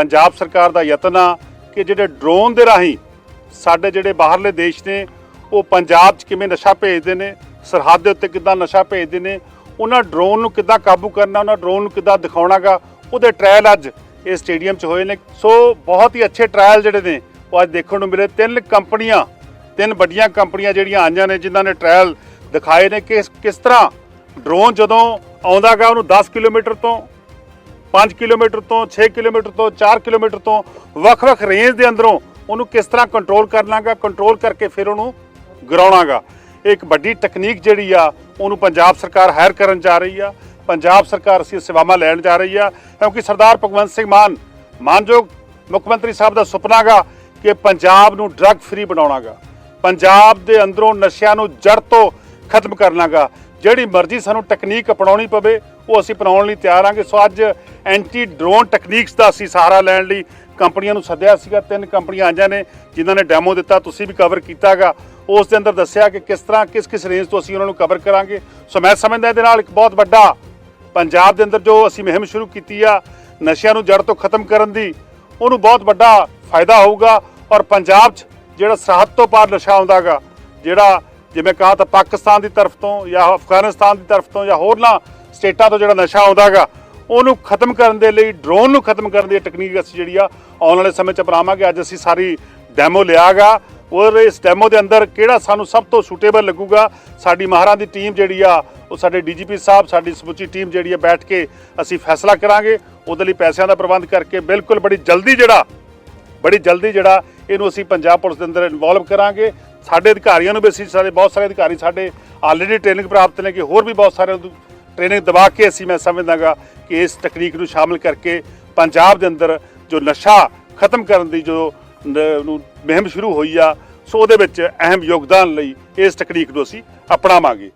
ਪੰਜਾਬ ਸਰਕਾਰ ਦਾ ਯਤਨ ਆ ਕਿ ਜਿਹੜੇ ਡਰੋਨ ਦੇ ਰਾਹੀਂ ਸਾਡੇ ਜਿਹੜੇ ਬਾਹਰਲੇ ਦੇਸ਼ ਨੇ, ਉਹ ਪੰਜਾਬ 'ਚ ਕਿਵੇਂ ਨਸ਼ਾ ਭੇਜਦੇ ਨੇ, ਸਰਹੱਦ ਦੇ ਉੱਤੇ ਕਿੱਦਾਂ ਨਸ਼ਾ ਭੇਜਦੇ ਨੇ, ਉਹਨਾਂ ਡਰੋਨ ਨੂੰ ਕਿੱਦਾਂ ਕਾਬੂ ਕਰਨਾ, ਉਹਨਾਂ ਡਰੋਨ ਨੂੰ ਕਿੱਦਾਂ ਦਿਖਾਉਣਾਗਾ, ਉਹਦੇ ਟ੍ਰਾਇਲ ਅੱਜ ਇਹ ਸਟੇਡੀਅਮ 'ਚ ਹੋਏ ਨੇ। ਸੋ ਬਹੁਤ ਹੀ ਅੱਛੇ ਟ੍ਰਾਇਲ ਜਿਹੜੇ ਨੇ, ਉਹ ਅੱਜ ਦੇਖਣ ਨੂੰ ਮਿਲੇ। ਤਿੰਨ ਕੰਪਨੀਆਂ, ਤਿੰਨ ਵੱਡੀਆਂ ਕੰਪਨੀਆਂ ਜਿਹੜੀਆਂ ਆਈਆਂ ਨੇ, ਜਿਨ੍ਹਾਂ ਨੇ ਟ੍ਰਾਇਲ ਦਿਖਾਏ ਨੇ ਕਿ ਕਿਸ ਤਰ੍ਹਾਂ ਡਰੋਨ ਜਦੋਂ ਆਉਂਦਾਗਾ, ਉਹਨੂੰ 10 ਕਿਲੋਮੀਟਰ ਤੋਂ 5 ਕਿਲੋਮੀਟਰ ਤੋਂ 6 ਕਿਲੋਮੀਟਰ ਤੋਂ 4 ਕਿਲੋਮੀਟਰ ਤੋਂ ਵੱਖ-ਵੱਖ ਰੇਂਜ ਦੇ ਅੰਦਰੋਂ ਉਹਨੂੰ ਕਿਸ ਤਰ੍ਹਾਂ ਕੰਟਰੋਲ ਕਰਨਾਗਾ ਕੰਟਰੋਲ ਕਰਕੇ ਫਿਰ ਉਹਨੂੰ ਗਰਾਉਣਾਗਾ। ਇਹ ਇੱਕ ਵੱਡੀ ਟੈਕਨੀਕ ਜਿਹੜੀ ਆ, ਉਹਨੂੰ ਪੰਜਾਬ ਸਰਕਾਰ ਹਾਇਰ ਕਰਨ ਜਾ ਰਹੀ ਆ। ਪੰਜਾਬ ਸਰਕਾਰ ਅਸੀਂ ਸੇਵਾਵਾਂ ਲੈਣ ਜਾ ਰਹੀ ਆ। ਕਿਉਂਕਿ ਸਰਦਾਰ ਭਗਵੰਤ ਸਿੰਘ ਮਾਨ, ਮਾਨਯੋਗ ਮੁੱਖ ਮੰਤਰੀ ਸਾਹਿਬ ਦਾ ਸੁਪਨਾਗਾ ਕਿ ਪੰਜਾਬ ਨੂੰ ਡਰੱਗ ਫ੍ਰੀ ਬਣਾਉਣਾਗਾ। ਪੰਜਾਬ ਦੇ ਅੰਦਰੋਂ ਨਸ਼ਿਆਂ ਨੂੰ ਜੜ ਤੋਂ ਖਤਮ ਕਰਨਾਗਾ ਜਿਹੜੀ ਮਰਜ਼ੀ ਸਾਨੂੰ ਟੈਕਨੀਕ ਅਪਣਾਉਣੀ ਪਵੇ ਉਹ ਅਸੀਂ ਅਪਣਾਉਣ ਲਈ ਤਿਆਰ ਆਂਗੇ ਸੋ ਅੱਜ ਐਂਟੀ ਡਰੋਨ ਟੈਕਨੀਕਸ ਦਾ ਅਸੀਂ ਸਹਾਰਾ ਲੈਣ ਲਈ ਕੰਪਨੀਆਂ ਨੂੰ ਸੱਦਿਆ ਸੀਗਾ। ਤਿੰਨ ਕੰਪਨੀਆਂ ਆਈਆਂ ਨੇ ਜਿਨ੍ਹਾਂ ਨੇ ਡੈਮੋ ਦਿੱਤਾ, ਤੁਸੀਂ ਵੀ ਕਵਰ ਕੀਤਾਗਾ। ਉਸ ਦੇ ਅੰਦਰ ਦੱਸਿਆ ਕਿ ਕਿਸ ਤਰ੍ਹਾਂ ਕਿਸ ਕਿਸ ਰੇਂਜ ਤੋਂ ਅਸੀਂ ਉਹਨਾਂ ਨੂੰ ਕਵਰ ਕਰਾਂਗੇ। ਸੋ ਮੈਂ ਸਮਝਦਾ ਇਹਦੇ ਨਾਲ ਇੱਕ ਬਹੁਤ ਵੱਡਾ ਪੰਜਾਬ ਦੇ ਅੰਦਰ ਜੋ ਅਸੀਂ ਮੁਹਿੰਮ ਸ਼ੁਰੂ ਕੀਤੀ ਆ, ਨਸ਼ਿਆਂ ਨੂੰ ਜੜ ਤੋਂ ਖਤਮ ਕਰਨ ਦੀ, ਉਹਨੂੰ ਬਹੁਤ ਵੱਡਾ ਫਾਇਦਾ ਹੋਊਗਾ ਔਰ ਪੰਜਾਬ 'ਚ ਜਿਹੜਾ ਸਰਹੱਦ ਤੋਂ ਪਾਰ ਨਸ਼ਾ ਆਉਂਦਾਗਾ, ਜਿਹੜਾ ਜਿਵੇਂ ਕਹਾ ਤਾਂ ਪਾਕਿਸਤਾਨ ਦੀ ਤਰਫ ਤੋਂ ਜਾਂ ਅਫਗਾਨਿਸਤਾਨ ਦੀ ਤਰਫ ਤੋਂ ਜਾਂ ਹੋਰਨਾਂ ਸਟੇਟਾਂ ਤੋਂ ਜਿਹੜਾ ਨਸ਼ਾ ਆਉਂਦਾਗਾ, ਉਹਨੂੰ ਖਤਮ ਕਰਨ ਦੇ ਲਈ, ਡਰੋਨ ਨੂੰ ਖਤਮ ਕਰਨ ਦੀ ਟੈਕਨੀਕ ਅਸੀਂ ਜਿਹੜੀ ਆ, ਆਉਣ ਵਾਲੇ ਸਮੇਂ 'ਚ ਅਪਣਾਵਾਂਗੇ। ਅੱਜ ਅਸੀਂ ਸਾਰੀ ਡੈਮੋ ਲਿਆਗਾ। ਔਰ ਇਸ ਡੈਮੋ ਦੇ ਅੰਦਰ ਕਿਹੜਾ ਸਾਨੂੰ ਸਭ ਤੋਂ ਸੂਟੇਬਲ ਲੱਗੂਗਾ? ਸਾਡੀ ਮਹਾਰਾਂ ਦੀ ਟੀਮ ਜਿਹੜੀ ਆ, ਉਹ ਸਾਡੇ ਡੀਜੀਪੀ ਸਾਹਿਬ, ਸਾਡੀ ਸਮੁੱਚੀ ਟੀਮ ਜਿਹੜੀ ਆ, ਬੈਠ ਕੇ ਅਸੀਂ ਫੈਸਲਾ ਕਰਾਂਗੇ। ਉਹਦੇ ਲਈ ਪੈਸਿਆਂ ਦਾ ਪ੍ਰਬੰਧ ਕਰਕੇ ਬਿਲਕੁਲ ਬੜੀ ਜਲਦੀ ਜਿਹੜਾ, ਬੜੀ ਜਲਦੀ ਜਿਹੜਾ ਇਹਨੂੰ ਅਸੀਂ ਪੰਜਾਬ ਪੁਲਿਸ ਦੇ ਅੰਦਰ ਇਨਵੋਲਵ ਕਰਾਂਗੇ। ਸਾਡੇ ਅਧਿਕਾਰੀਆਂ ਨੂੰ ਵੀ ਅਸੀਂ ਸਾਰੇ, ਬਹੁਤ ਸਾਰੇ ਅਧਿਕਾਰੀ ਸਾਡੇ ਆਲਰੇਡੀ ਟ੍ਰੇਨਿੰਗ ਪ੍ਰਾਪਤ ਨੇ ਕਿ ਹੋਰ ਵੀ ਬਹੁਤ ਸਾਰੇ ਟ੍ਰੇਨਿੰਗ ਦਵਾ ਕੇ ਅਸੀਂ ਮੈਂ ਸਮਝਦਾਗਾ ਕਿ ਇਸ ਤਕਨੀਕ ਨੂੰ ਸ਼ਾਮਲ ਕਰਕੇ ਪੰਜਾਬ ਦੇ ਅੰਦਰ ਜੋ ਨਸ਼ਾ ਖਤਮ ਕਰਨ ਦੀ ਜੋ ਨ- ਮੁਹਿੰਮ ਸ਼ੁਰੂ ਹੋਈ ਆ, ਸੋ ਉਹਦੇ ਵਿੱਚ ਅਹਿਮ ਯੋਗਦਾਨ ਲਈ ਇਸ ਤਕਨੀਕ ਨੂੰ ਅਸੀਂ ਅਪਣਾਵਾਂਗੇ।